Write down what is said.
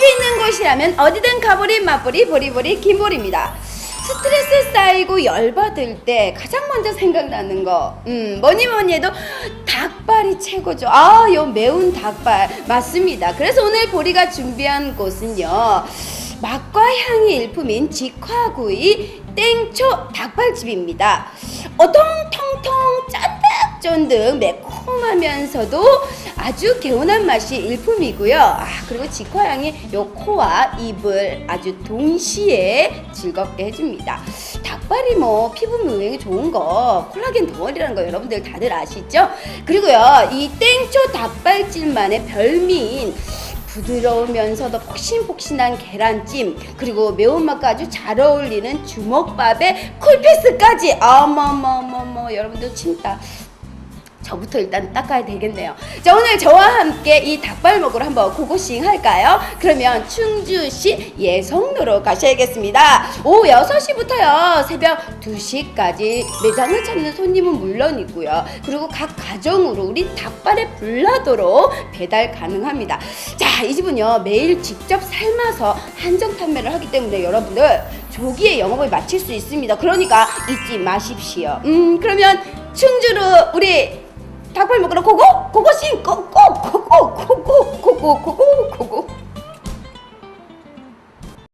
맛집이 있는 곳이라면 어디든 가보리 맛보리 보리보리 김보리입니다. 스트레스 쌓이고 열받을 때 가장 먼저 생각나는 거, 음, 뭐니 뭐니 해도 닭발이 최고죠. 아, 요 매운 닭발. 맞습니다. 그래서 오늘 보리가 준비한 곳은요. 맛과 향이 일품인 직화구이 땡초 닭발집입니다. 어동통통 쫀득쫀득 매콤하면서도 아주 개운한 맛이 일품이고요. 아, 그리고 직화향이 요 코와 입을 아주 동시에 즐겁게 해줍니다. 닭발이 뭐 피부 미용에 좋은 거 콜라겐 덩어리라는 거 여러분들 다들 아시죠? 그리고요 이 땡초 닭발집만의 별미인 부드러우면서도 폭신폭신한 계란찜 그리고 매운맛과 아주 잘 어울리는 주먹밥에 쿨피스까지 어머머머머 여러분들 진짜 저부터 일단 닦아야 되겠네요. 자, 오늘 저와 함께 이 닭발 먹으러 한번 고고싱 할까요? 그러면 충주시 예성로로 가셔야겠습니다. 오후 6시부터요, 새벽 2시까지 매장을 찾는 손님은 물론이고요. 그리고 각 가정으로 우리 닭발의 불나도로 배달 가능합니다. 자, 이 집은요, 매일 직접 삶아서 한정 판매를 하기 때문에 여러분들 조기에 영업을 마칠 수 있습니다. 그러니까 잊지 마십시오. 음, 그러면 충주로 우리 닭발 먹으러 고고 고고 싱 고고 고고 고고 고고 고고 고고